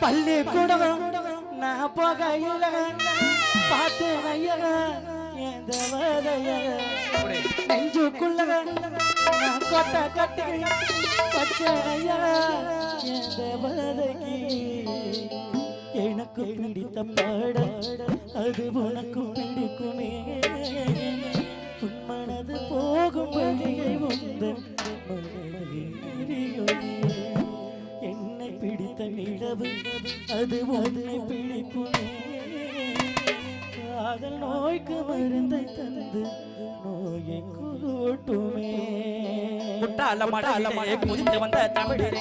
பள்ளிக்கூடம் நான் போகையில பார்த்தேன் ஐயா என் தேவதைய நெஞ்சுக்குள்ள நான் கொட்டை கட்டி பச்சை ஐயா என் தேவதைக்கு எனக்கு பிடித்த பாட அது உனக்கு பிடிக்குமே உன் மனது போகும் வழியை உந்தன் மனதில் என்னை நிலவு அது உன்னை பிடிக்குமே காதல் நோய்க்கு மருந்தை தந்து நோயை கூட்டுமே முட்டாள மடால மழை குதித்து வந்த தமிழரே.